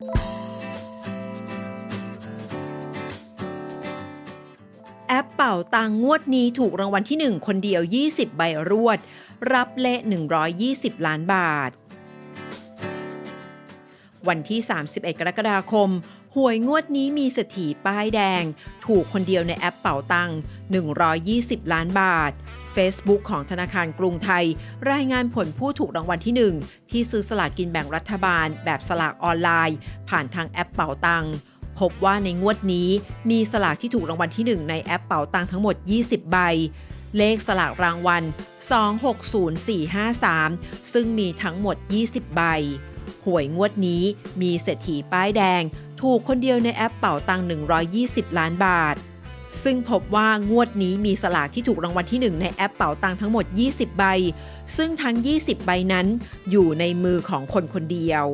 แอปเป่าตังงวดนี้ถูกรางวัลที่ 1 คนเดียว 20 ใบรวด รับเละ 120 ล้านบาท วันที่ 31 กรกฎาคมหวยงวดนี้มีเศรษฐีป้ายแดง ถูกคนเดียวในแอปเป่าตัง120 ล้านบาท Facebook ของธนาคารกรุงไทย รายงานผลผู้ถูกรางวัลที่ 1 ที่ซื้อสลากกินแบ่งรัฐบาล แบบสลากออนไลน์ ผ่านทางแอปเป่าตังพบว่าในงวดนี้มีสลากที่ถูกรางวัลที่ 1 ในแอปเป่าตังทั้งหมด 20 ใบ เลขสลากรางวัล 260453 ซึ่งมีทั้งหมด 20 ใบ หวยงวดนี้มีเศรษฐีป้ายแดง ถูกคนเดียวในแอปเป่าตัง 120 ล้านบาท ซึ่งพบว่างวดนี้มีสลากที่ถูกรางวัลที่ 1 ในแอปเป่าตังทั้งหมด 20 ใบ ซึ่งทั้ง 20 ใบนั้นอยู่ในมือของคนคนเดียว